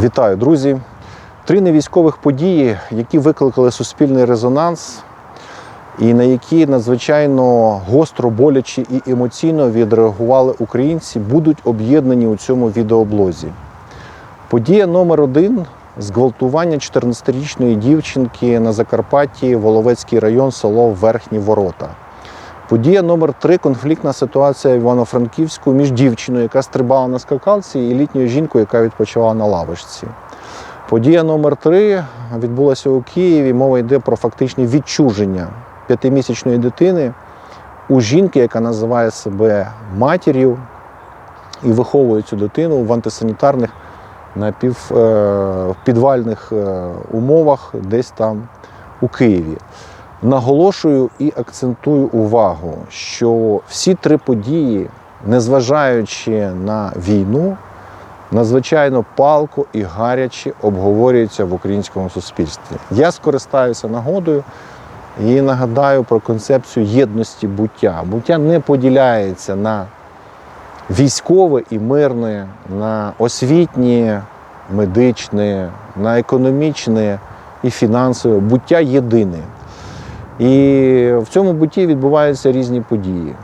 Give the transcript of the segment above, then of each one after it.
Вітаю, друзі! Три невійськових події, які викликали суспільний резонанс, і на які надзвичайно гостро, боляче і емоційно відреагували українці, будуть об'єднані у цьому відеоблозі. Подія номер один зґвалтування 14-річної дівчинки на Закарпатті, Воловецький район, село Верхні Ворота. Подія номер три конфліктна ситуація в Івано-Франківську між дівчиною, яка стрибала на скакалці, і літньою жінкою, яка відпочивала на лавочці. Подія номер три відбулася у Києві. Мова йде про фактичне відчуження п'ятимісячної дитини у жінки, яка називає себе матір'ю і виховує цю дитину в антисанітарних напівпідвальних умовах, десь там у Києві. Наголошую і акцентую увагу, що всі три події, незважаючи на війну, надзвичайно палко і гаряче обговорюються в українському суспільстві. Я скористаюся нагодою і нагадаю про концепцію єдності буття. Буття не поділяється на військове і мирне, на освітнє, медичне, на економічне і фінансове. Буття єдине. І в цьому бутті відбуваються різні події.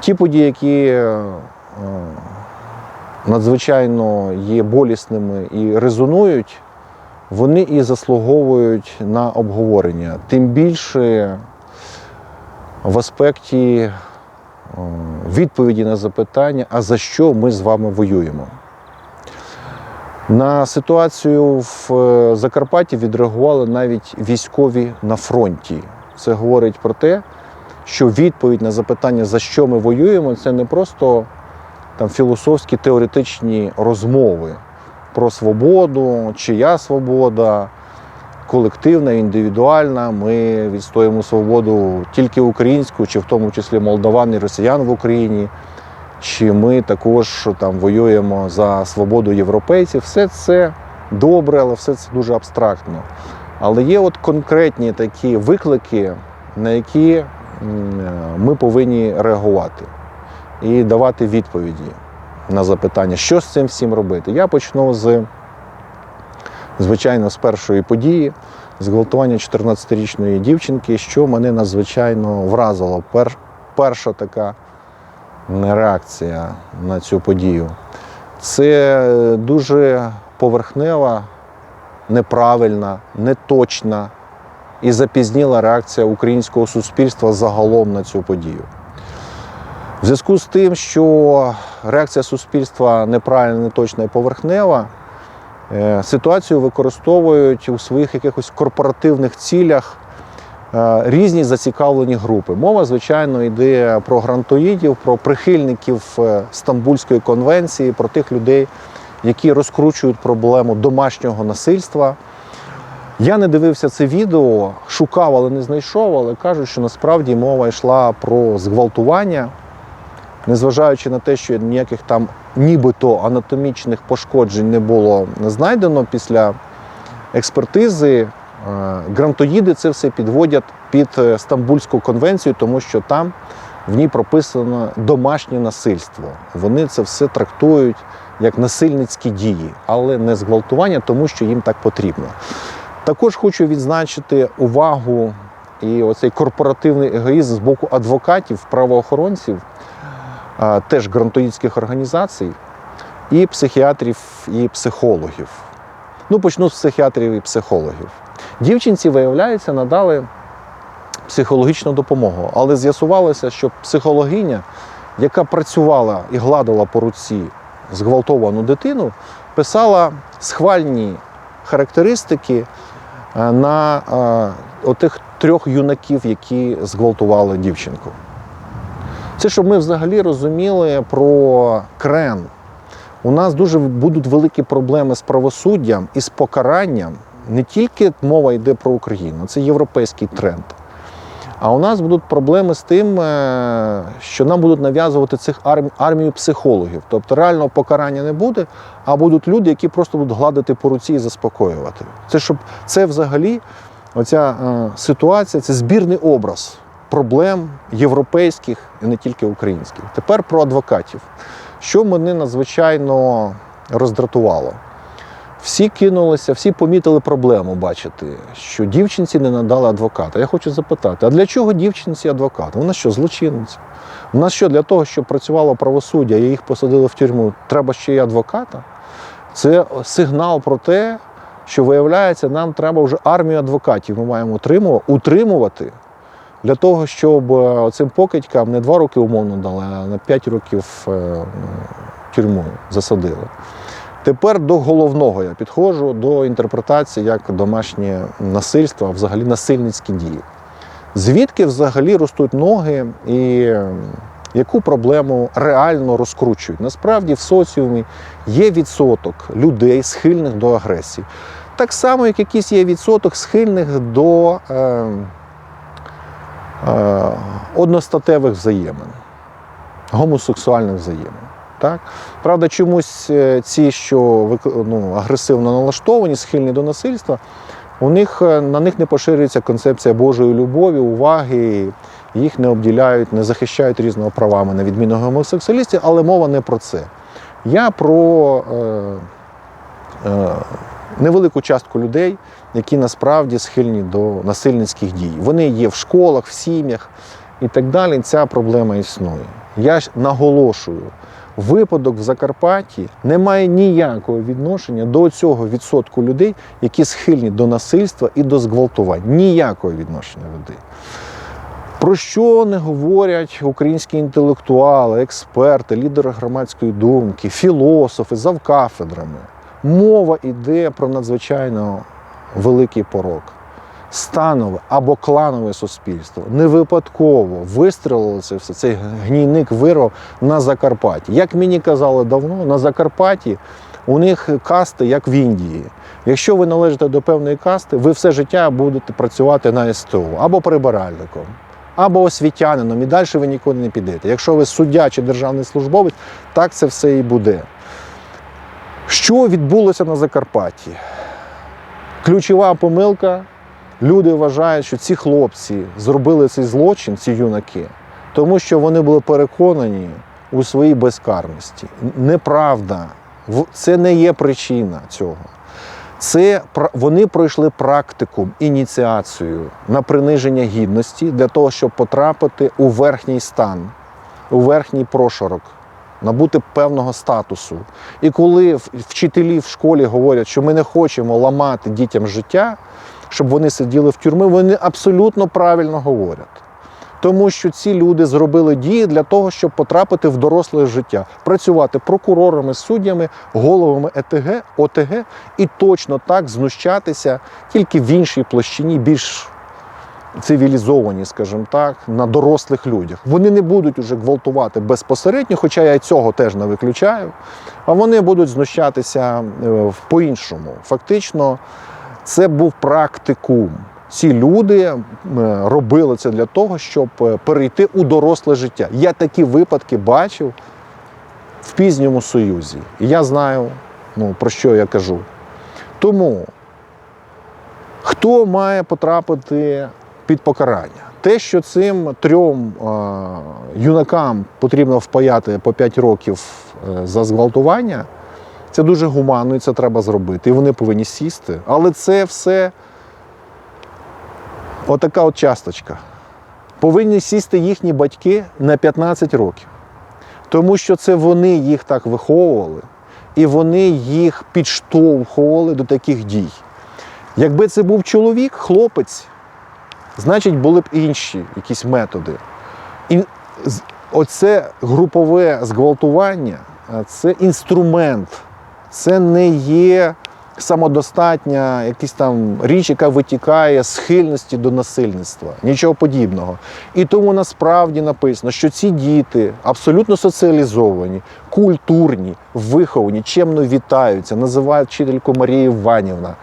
Ті події, які е, надзвичайно є болісними і резонують, вони і заслуговують на обговорення. Тим більше в аспекті е, відповіді на запитання, а за що ми з вами воюємо. На ситуацію в е, Закарпатті відреагували навіть військові на фронті. Це говорить про те, що відповідь на запитання, за що ми воюємо, це не просто там філософські теоретичні розмови про свободу, чия свобода, колективна, індивідуальна. Ми відстоїмо свободу тільки українську, чи в тому числі молдаван і росіян в Україні чи ми також там воюємо за свободу європейців. Все це добре, але все це дуже абстрактно. Але є от конкретні такі виклики, на які ми повинні реагувати і давати відповіді на запитання, що з цим всім робити. Я почну з, звичайно, з першої події, зґвалтування 14-річної дівчинки, що мене надзвичайно вразило. Пер, перша така реакція на цю подію. Це дуже поверхнева, неправильна, неточна і запізніла реакція українського суспільства загалом на цю подію. В зв'язку з тим, що реакція суспільства неправильна, неточна і поверхнева, е, ситуацію використовують у своїх якихось корпоративних цілях Е, різні зацікавлені групи. Мова, звичайно, йде про грантоїдів, про прихильників е, Стамбульської конвенції, про тих людей, які розкручують проблему домашнього насильства. Я не дивився це відео, шукав, але не знайшов, але кажуть, що насправді мова йшла про зґвалтування, незважаючи на те, що ніяких там нібито анатомічних пошкоджень не було знайдено після експертизи. Е, грантоїди це все підводять під е, Стамбульську конвенцію, тому що там в ній прописано домашнє насильство. Вони це все трактують як насильницькі дії, але не зґвалтування, тому що їм так потрібно. Також хочу відзначити увагу і оцей корпоративний егоїзм з боку адвокатів, правоохоронців, е, теж грантоїдських організацій, і психіатрів, і психологів. Ну, почну з психіатрів і психологів. Дівчинці, виявляється, надали психологічну допомогу, але з'ясувалося, що психологиня, яка працювала і гладила по руці зґвалтовану дитину, писала схвальні характеристики е, на е, отих трьох юнаків, які зґвалтували дівчинку. Це щоб ми взагалі розуміли про крен. У нас дуже будуть великі проблеми з правосуддям і з покаранням не тільки мова йде про Україну, це європейський тренд. А у нас будуть проблеми з тим, е, що нам будуть нав'язувати цих армію психологів. Тобто реального покарання не буде, а будуть люди, які просто будуть гладити по руці і заспокоювати. Це щоб це взагалі, оця е, ситуація, це збірний образ проблем європейських і не тільки українських. Тепер про адвокатів. Що мене надзвичайно роздратувало. Всі кинулися, всі помітили проблему бачити, що дівчинці не надали адвоката. Я хочу запитати, а для чого дівчинці адвокат? Вона що, злочинниця? У нас що для того, щоб працювало правосуддя і їх посадили в тюрму, треба ще й адвоката? Це сигнал про те, що виявляється, нам треба вже армію адвокатів. Ми маємо утримува- утримувати для того, щоб е, цим покидькам не два роки умовно дали, а на п'ять років е, тюрму засадили. Тепер до головного я підходжу до інтерпретації як домашнє насильство, а взагалі насильницькі дії. Звідки взагалі ростуть ноги і е, яку проблему реально розкручують? Насправді в соціумі є відсоток людей, схильних до агресії. Так само, як якийсь є відсоток схильних до е, е, одностатевих взаємин, гомосексуальних взаємин. Так? Правда, чомусь е, ці, що ну, агресивно налаштовані, схильні до насильства, у них, е, на них не поширюється концепція Божої любові, уваги, їх не обділяють, не захищають різними правами, на відміну гомосексуалістів, але мова не про це. Я про е, е, невелику частку людей, які насправді схильні до насильницьких дій. Вони є в школах, в сім'ях і так далі. Ця проблема існує. Я ж наголошую, випадок в Закарпатті не має ніякого відношення до цього відсотку людей, які схильні до насильства і до зґвалтувань. Ніякого відношення людей. Про що не говорять українські інтелектуали, експерти, лідери громадської думки, філософи завкафедрами? Мова йде про надзвичайно великий порок. Станове або кланове суспільство не випадково вистрілило це все. Цей гнійник вирвав на Закарпатті. Як мені казали давно, на Закарпатті у них касти, як в Індії. Якщо ви належите до певної касти, ви все життя будете працювати на СТО або прибиральником, або освітянином, і далі ви нікуди не підете. Якщо ви суддя чи державний службовець, так це все і буде. Що відбулося на Закарпатті? Ключова помилка. Люди вважають, що ці хлопці зробили цей злочин, ці юнаки, тому що вони були переконані у своїй безкарності. Неправда. Це не є причина цього. Це вони пройшли практику, ініціацію на приниження гідності для того, щоб потрапити у верхній стан, у верхній прошарок, набути певного статусу. І коли вчителі в школі говорять, що ми не хочемо ламати дітям життя, щоб вони сиділи в тюрмі, вони абсолютно правильно говорять. Тому що ці люди зробили дії для того, щоб потрапити в доросле життя, працювати прокурорами, суддями, головами ЕТГ, ОТГ і точно так знущатися тільки в іншій площині, більш цивілізовані, скажімо так, на дорослих людях. Вони не будуть уже гвалтувати безпосередньо, хоча я цього теж не виключаю, а вони будуть знущатися е, по-іншому. Фактично, це був практикум. Ці люди е, робили це для того, щоб е, перейти у доросле життя. Я такі випадки бачив в пізньому союзі. І я знаю, ну, про що я кажу. Тому хто має потрапити під покарання? Те, що цим трьом е, юнакам потрібно впаяти по 5 років за зґвалтування, це дуже гуманно і це треба зробити. І вони повинні сісти. Але це все отака от часточка. Повинні сісти їхні батьки на 15 років. Тому що це вони їх так виховували, і вони їх підштовхували до таких дій. Якби це був чоловік, хлопець, значить були б інші якісь методи. І оце групове зґвалтування це інструмент, це не є самодостатня якась там річ, яка витікає з схильності до насильництва. Нічого подібного. І тому насправді написано, що ці діти абсолютно соціалізовані, культурні, виховані, чемно вітаються, називають вчительку Марія Іванівна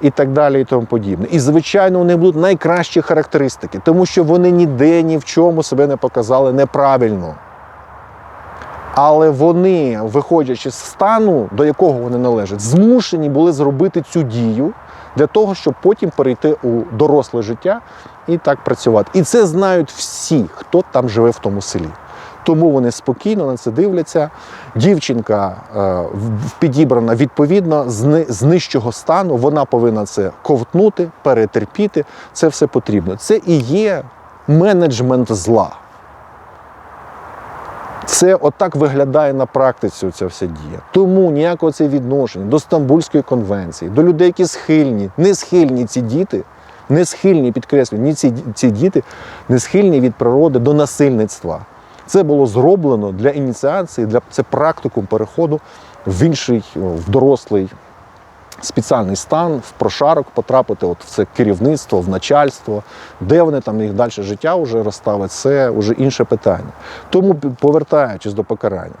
і так далі, і тому подібне. І, звичайно, у них будуть найкращі характеристики, тому що вони ніде ні в чому себе не показали неправильно. Але вони, виходячи з стану, до якого вони належать, змушені були зробити цю дію для того, щоб потім перейти у доросле життя і так працювати. І це знають всі, хто там живе в тому селі. Тому вони спокійно на це дивляться. Дівчинка е, підібрана відповідно з, з нижчого стану. Вона повинна це ковтнути, перетерпіти. Це все потрібно. Це і є менеджмент зла. Це отак виглядає на практиці ця вся дія. Тому ніякого це відношення до Стамбульської конвенції, до людей, які схильні, не схильні ці діти, не схильні, підкреслюю, ні ці, ці діти не схильні від природи до насильництва. Це було зроблено для ініціації, для це практикум переходу в інший, в дорослий спеціальний стан, в прошарок потрапити от в це керівництво, в начальство, де вони там їх далі життя вже розставить, це вже інше питання. Тому, повертаючись до покарання,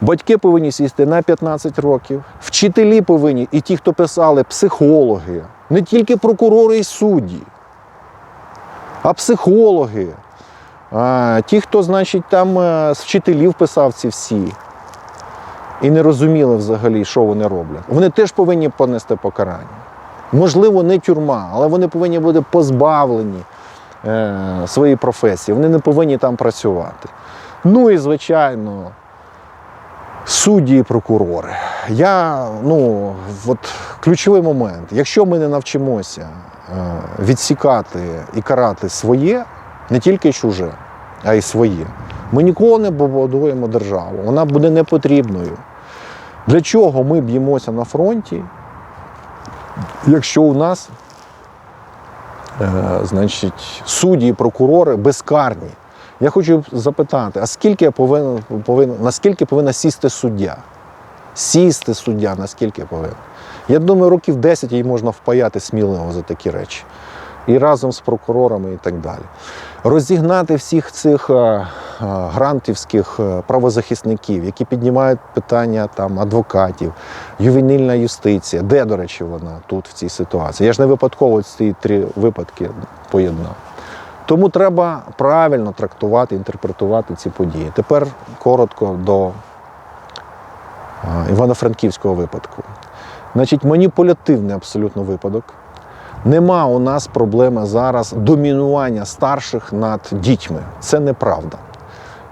батьки повинні сісти на 15 років, вчителі повинні, і ті, хто писали, психологи, не тільки прокурори і судді, а психологи. Ті, хто, значить, там е, з вчителів писав ці всі і не розуміли взагалі, що вони роблять. Вони теж повинні понести покарання. Можливо, не тюрма, але вони повинні бути позбавлені е, своєї професії. Вони не повинні там працювати. Ну і, звичайно, судді і прокурори. Я, ну, от ключовий момент. Якщо ми не навчимося е, відсікати і карати своє, не тільки чуже, а й своє, ми ніколи не побудуємо державу. Вона буде непотрібною. Для чого ми б'ємося на фронті, якщо у нас е, значить, судді і прокурори безкарні? Я хочу запитати, а скільки повинен, повинен, наскільки повинна сісти суддя? Сісти суддя, наскільки повинен? Я думаю, років 10 їй можна впаяти сміливо за такі речі. І разом з прокурорами і так далі. Розігнати всіх цих е, е, грантівських е, правозахисників, які піднімають питання там, адвокатів, ювенільна юстиція. Де, до речі, вона тут в цій ситуації? Я ж не випадково ці три випадки поєднав. Тому треба правильно трактувати, інтерпретувати ці події. Тепер коротко до Івано-Франківського випадку. Значить, маніпулятивний абсолютно випадок. Нема у нас проблеми зараз домінування старших над дітьми. Це неправда.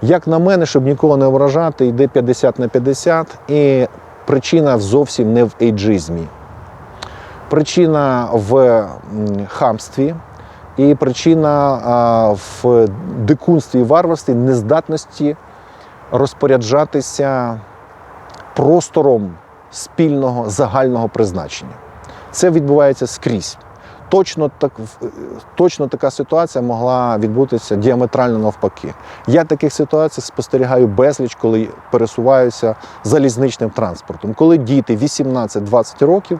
Як на мене, щоб нікого не вражати, йде 50 на 50, і причина зовсім не в ейджизмі. Причина в хамстві, і причина в дикунстві і варварстві нездатності розпоряджатися простором спільного загального призначення. Це відбувається скрізь. Точно, так, точно така ситуація могла відбутися діаметрально навпаки. Я таких ситуацій спостерігаю безліч, коли пересуваюся залізничним транспортом. Коли діти 18-20 років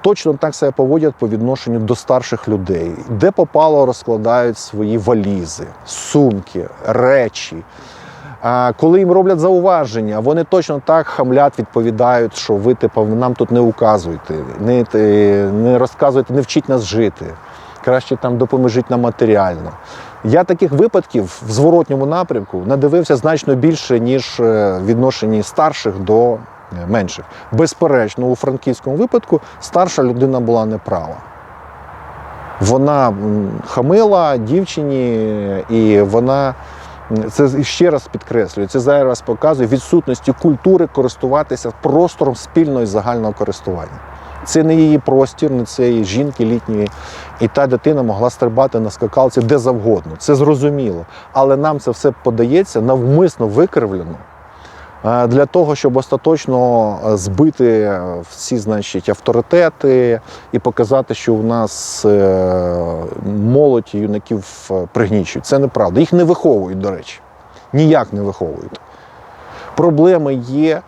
точно так себе поводять по відношенню до старших людей, де попало розкладають свої валізи, сумки, речі. Коли їм роблять зауваження, вони точно так хамлять, відповідають, що ви типу, нам тут не указуйте, не, те- не розказуйте, не вчіть нас жити. Краще там допоможіть нам матеріально. Я таких випадків в зворотньому напрямку надивився значно більше, ніж е, відношенні старших до е, менших. Безперечно, у франківському випадку старша людина була неправа. Вона хамила дівчині, і вона це ще раз підкреслюю, це зараз показує відсутності культури користуватися простором спільного і загального користування. Це не її простір, не це її жінки літньої. І та дитина могла стрибати на скакалці де завгодно. Це зрозуміло. Але нам це все подається навмисно викривлено для того, щоб остаточно е, збити всі значить, авторитети і показати, що у нас е, молодь юнаків е, пригнічують. Це неправда. Їх не виховують, до речі. Ніяк не виховують. Проблеми є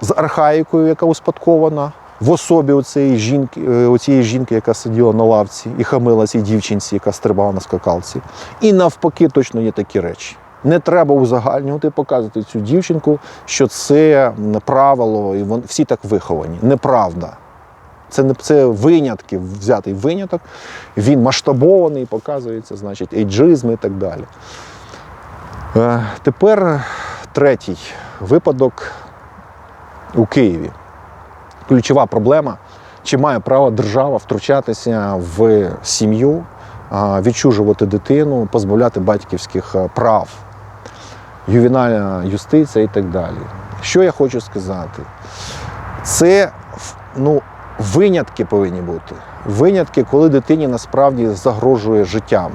з архаїкою, яка успадкована в особі оцієї жінки, е, оцієї жінки, яка сиділа на лавці і хамила цій дівчинці, яка стрибала на скакалці. І навпаки, точно є такі речі. Не треба узагальнювати, показувати цю дівчинку, що це правило, і вон, всі так виховані. Неправда. Це не це винятки, взятий виняток. Він масштабований, показується, значить, ейджизм і так далі. Е, Тепер третій випадок у Києві. Ключова проблема, чи має право держава втручатися в сім'ю, відчужувати дитину, позбавляти батьківських е, прав. Ювенальна юстиція і так далі. Що я хочу сказати? Це ну, винятки повинні бути. Винятки, коли дитині насправді загрожує життям.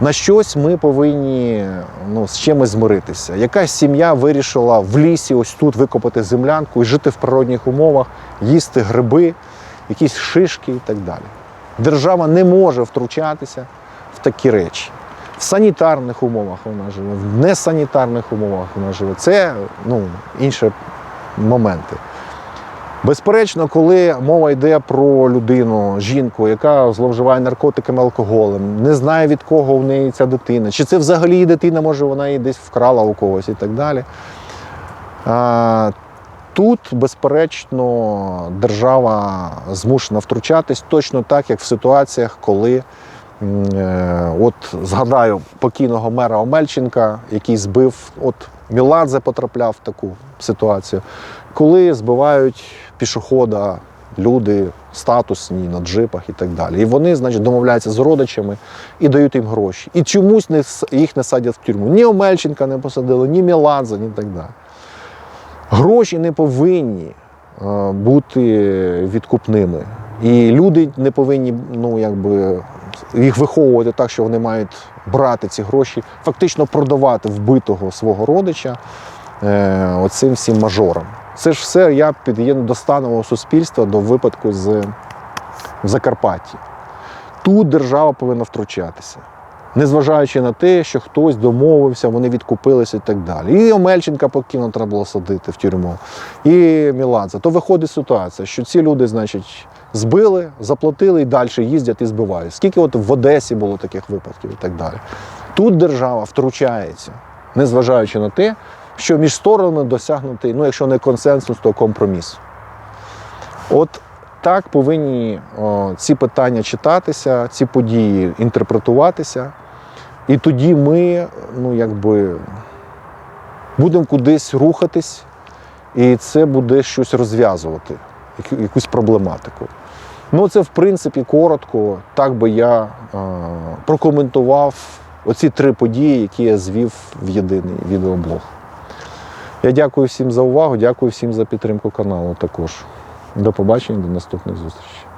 На щось ми повинні ну, з чимось змиритися. Якась сім'я вирішила в лісі, ось тут викопати землянку і жити в природних умовах, їсти гриби, якісь шишки і так далі. Держава не може втручатися в такі речі. В санітарних умовах вона живе, в несанітарних умовах вона живе. Це ну, інші моменти. Безперечно, коли мова йде про людину, жінку, яка зловживає наркотиками, алкоголем, не знає від кого в неї ця дитина, чи це взагалі дитина, може вона її десь вкрала у когось і так далі. Тут, безперечно, держава змушена втручатись точно так, як в ситуаціях, коли от згадаю покійного мера Омельченка, який збив, от Міладзе потрапляв в таку ситуацію, коли збивають пішохода люди статусні на джипах і так далі. І вони, значить, домовляються з родичами і дають їм гроші. І чомусь не, їх не садять в тюрму. Ні Омельченка не посадили, ні Міладзе, ні так далі. Гроші не повинні е, бути відкупними. І люди не повинні ну, якби, їх виховувати так, що вони мають брати ці гроші, фактично продавати вбитого свого родича е, оцим всім мажорам. Це ж все я під'єдную до станового суспільства до випадку з в Закарпатті. Тут держава повинна втручатися. Незважаючи на те, що хтось домовився, вони відкупилися і так далі. І Омельченка покійно треба було садити в тюрму, і Міладзе. То виходить ситуація, що ці люди, значить, збили, заплатили і далі їздять і збивають. Скільки от в Одесі було таких випадків і так далі. Тут держава втручається, незважаючи на те, що між сторонами досягнутий, ну якщо не консенсус, то компроміс. От так повинні о, ці питання читатися, ці події інтерпретуватися. І тоді ми, ну, якби, будемо кудись рухатись, і це буде щось розв'язувати, якусь проблематику. Ну, це, в принципі, коротко. Так би я е, прокоментував оці три події, які я звів в єдиний відеоблог. Я дякую всім за увагу, дякую всім за підтримку каналу також. До побачення, до наступних зустрічей.